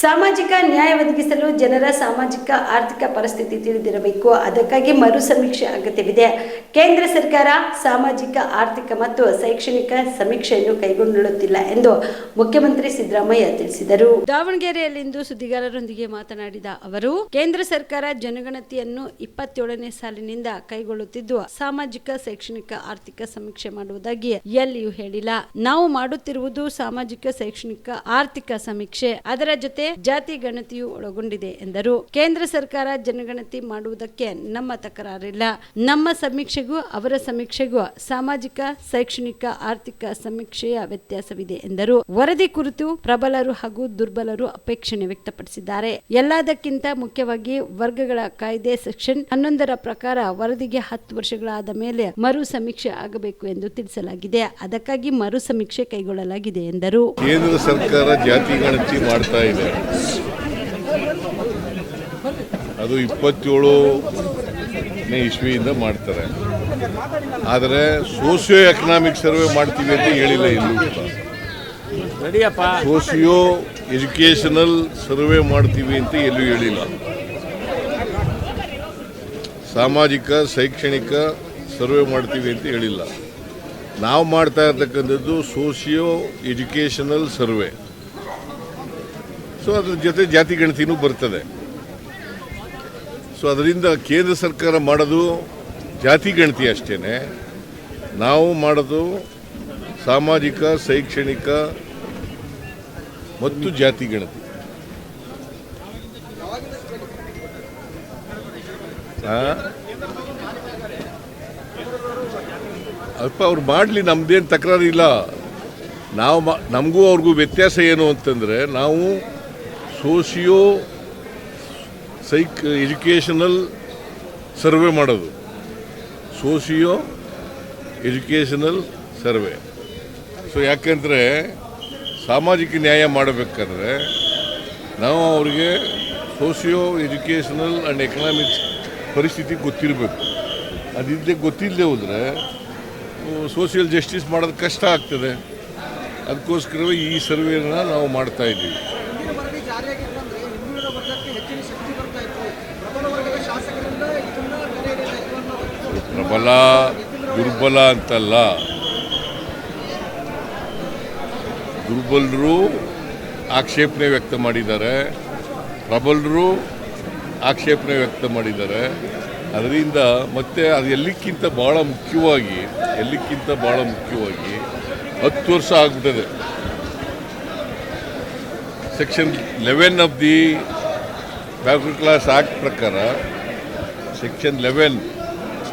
ಸಾಮಾಜಿಕ ನ್ಯಾಯ ಒದಗಿಸಲು ಜನರ ಸಾಮಾಜಿಕ, ಆರ್ಥಿಕ ಪರಿಸ್ಥಿತಿ ತಿಳಿದಿರಬೇಕು. ಅದಕ್ಕಾಗಿ ಮರು ಸಮೀಕ್ಷೆ ಅಗತ್ಯವಿದೆ. ಕೇಂದ್ರ ಸರ್ಕಾರ ಸಾಮಾಜಿಕ, ಆರ್ಥಿಕ ಮತ್ತು ಶೈಕ್ಷಣಿಕ ಸಮೀಕ್ಷೆಯನ್ನು ಕೈಗೊಳ್ಳುತ್ತಿಲ್ಲ ಎಂದು ಮುಖ್ಯಮಂತ್ರಿ ಸಿದ್ದರಾಮಯ್ಯ ತಿಳಿಸಿದರು. ದಾವಣಗೆರೆಯಲ್ಲಿಂದು ಸುದ್ದಿಗಾರರೊಂದಿಗೆ ಮಾತನಾಡಿದ ಅವರು, ಕೇಂದ್ರ ಸರ್ಕಾರ ಜನಗಣತಿಯನ್ನು ಇಪ್ಪತ್ತೇಳನೇ ಸಾಲಿನಿಂದ ಕೈಗೊಳ್ಳುತ್ತಿದ್ದು, ಸಾಮಾಜಿಕ, ಶೈಕ್ಷಣಿಕ, ಆರ್ಥಿಕ ಸಮೀಕ್ಷೆ ಮಾಡುವುದಾಗಿ ಎಲ್ಲಿಯೂ ಹೇಳಿಲ್ಲ. ನಾವು ಮಾಡುತ್ತಿರುವುದು ಸಾಮಾಜಿಕ, ಶೈಕ್ಷಣಿಕ, ಆರ್ಥಿಕ ಸಮೀಕ್ಷೆ. ಅದರ ಜೊತೆ ಜಾತಿ ಗಣತಿಯು ಒಳಗೊಂಡಿದೆ ಎಂದರು. ಕೇಂದ್ರ ಸರ್ಕಾರ ಜನಗಣತಿ ಮಾಡುವುದಕ್ಕೆ ನಮ್ಮ ತಕರಾರಿಲ್ಲ. ನಮ್ಮ ಸಮೀಕ್ಷೆಗೂ ಅವರ ಸಮೀಕ್ಷೆಗೂ ಸಾಮಾಜಿಕ, ಶೈಕ್ಷಣಿಕ, ಆರ್ಥಿಕ ಸಮೀಕ್ಷೆಯ ವ್ಯತ್ಯಾಸವಿದೆ ಎಂದರು. ವರದಿ ಕುರಿತು ಪ್ರಬಲರು ಹಾಗೂ ದುರ್ಬಲರು ಅಪೇಕ್ಷಣೆ ವ್ಯಕ್ತಪಡಿಸಿದ್ದಾರೆ. ಎಲ್ಲದಕ್ಕಿಂತ ಮುಖ್ಯವಾಗಿ ವರ್ಗಗಳ ಕಾಯ್ದೆ ಸೆಕ್ಷನ್ ಹನ್ನೊಂದರ ಪ್ರಕಾರ ವರದಿಗೆ ಹತ್ತು ವರ್ಷಗಳಾದ ಮೇಲೆ ಮರು ಸಮೀಕ್ಷೆ ಆಗಬೇಕು ಎಂದು ತಿಳಿಸಲಾಗಿದೆ. ಅದಕ್ಕಾಗಿ ಮರು ಸಮೀಕ್ಷೆ ಕೈಗೊಳ್ಳಲಾಗಿದೆ ಎಂದರು. ಕೇಂದ್ರ ಸರ್ಕಾರ ಜಾತಿ ಗಣತಿ ಮಾಡ್ತಾ ಇದೆ. ಅದು ಇಪ್ಪತ್ತೇಳನೇ ಇಸ್ವಿಯಿಂದ ಮಾಡ್ತಾರೆ. ಆದರೆ ಸೋಸಿಯೋ ಎಕನಾಮಿಕ್ ಸರ್ವೆ ಮಾಡ್ತೀವಿ ಅಂತ ಹೇಳಿಲ್ಲ ಎಲ್ಲೂ ಸೋಸಿಯೋ ಎಜುಕೇಷನಲ್ ಸರ್ವೆ ಮಾಡ್ತೀವಿ ಅಂತ ಎಲ್ಲೂ ಹೇಳಿಲ್ಲ. ಸಾಮಾಜಿಕ ಶೈಕ್ಷಣಿಕ ಸರ್ವೆ ಮಾಡ್ತೀವಿ ಅಂತ ಹೇಳಿಲ್ಲ. ನಾವು ಮಾಡ್ತಾ ಇರ್ತಕ್ಕಂಥದ್ದು ಸೋಷಿಯೋ ಎಜುಕೇಷನಲ್ ಸರ್ವೆ. ಸೊ, ಅದ್ರ ಜೊತೆ ಜಾತಿ ಗಣತಿನೂ ಬರ್ತದೆ. ಸೊ, ಅದರಿಂದ ಕೇಂದ್ರ ಸರ್ಕಾರ ಮಾಡೋದು ಜಾತಿ ಗಣತಿ ಅಷ್ಟೇ ನಾವು ಮಾಡೋದು ಸಾಮಾಜಿಕ, ಶೈಕ್ಷಣಿಕ ಮತ್ತು ಜಾತಿ ಗಣತಿ. ಅಲ್ಪ ಅವ್ರು ಮಾಡಲಿ ತಕರಾರು ಇಲ್ಲ ನಾವು ನಮಗೂ ಅವ್ರಿಗೂ ವ್ಯತ್ಯಾಸ ಏನು ಅಂತಂದರೆ, ನಾವು ಸೋಷಿಯೋ ಸೈಕ್ ಎಜುಕೇಷನಲ್ ಸರ್ವೆ ಮಾಡೋದು. ಸೋಶಿಯೋ ಎಜುಕೇಷನಲ್ ಸರ್ವೆ ಸೊ ಯಾಕೆಂದರೆ ಸಾಮಾಜಿಕ ನ್ಯಾಯ ಮಾಡಬೇಕಾದ್ರೆ ನಾವು ಅವರಿಗೆ ಸೋಷಿಯೋ ಎಜುಕೇಷನಲ್ ಆ್ಯಂಡ್ ಎಕನಾಮಿಕ್ಸ್ ಪರಿಸ್ಥಿತಿ ಗೊತ್ತಿರಬೇಕು. ಅದಿಲ್ಲದೆ ಗೊತ್ತಿಲ್ಲದೆ ಹೋದರೆ ಸೋಷಿಯಲ್ ಜಸ್ಟಿಸ್ ಮಾಡೋದು ಕಷ್ಟ ಆಗ್ತದೆ. ಅದಕ್ಕೋಸ್ಕರವೇ ಈ ಸರ್ವೇನ ನಾವು ಮಾಡ್ತಾ ಪ್ರಬಲ ದುರ್ಬಲ ಅಂತಲ್ಲ. ದುರ್ಬಲರು ಆಕ್ಷೇಪಣೆ ವ್ಯಕ್ತ ಮಾಡಿದ್ದಾರೆ. ಪ್ರಬಲರು ಆಕ್ಷೇಪಣೆ ವ್ಯಕ್ತ ಮಾಡಿದ್ದಾರೆ. ಅದರಿಂದ ಮತ್ತೆ ಅದು ಎಲ್ಲಿಕ್ಕಿಂತ ಭಾಳ ಮುಖ್ಯವಾಗಿ, ಎಲ್ಲಿಕ್ಕಿಂತ ಭಾಳ ಮುಖ್ಯವಾಗಿ ಹತ್ತು ವರ್ಷ ಆಗ್ಬಿಟ್ಟಿದೆ. Section eleven of the backward class act ಪ್ರಕಾರ section eleven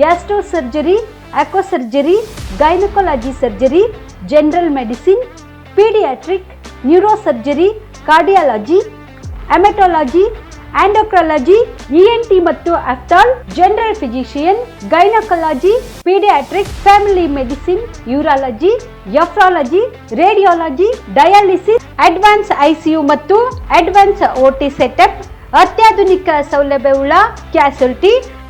gastro surgery surgery, gynaecology surgery, general medicine, paediatric, neuro surgery, cardiology haematology endocrinology ENT ಮತ್ತು ಅಫ್ಟಾಲ್ general physician, gynaecology, paediatric, family medicine, urology, nephrology, radiology, dialysis, advance ICU ಮತ್ತು advance OT setup, ಅತ್ಯಾಧುನಿಕ ಸೌಲಭ್ಯವುಳ್ಳ ಕ್ಯಾಸುಲ್ಟಿ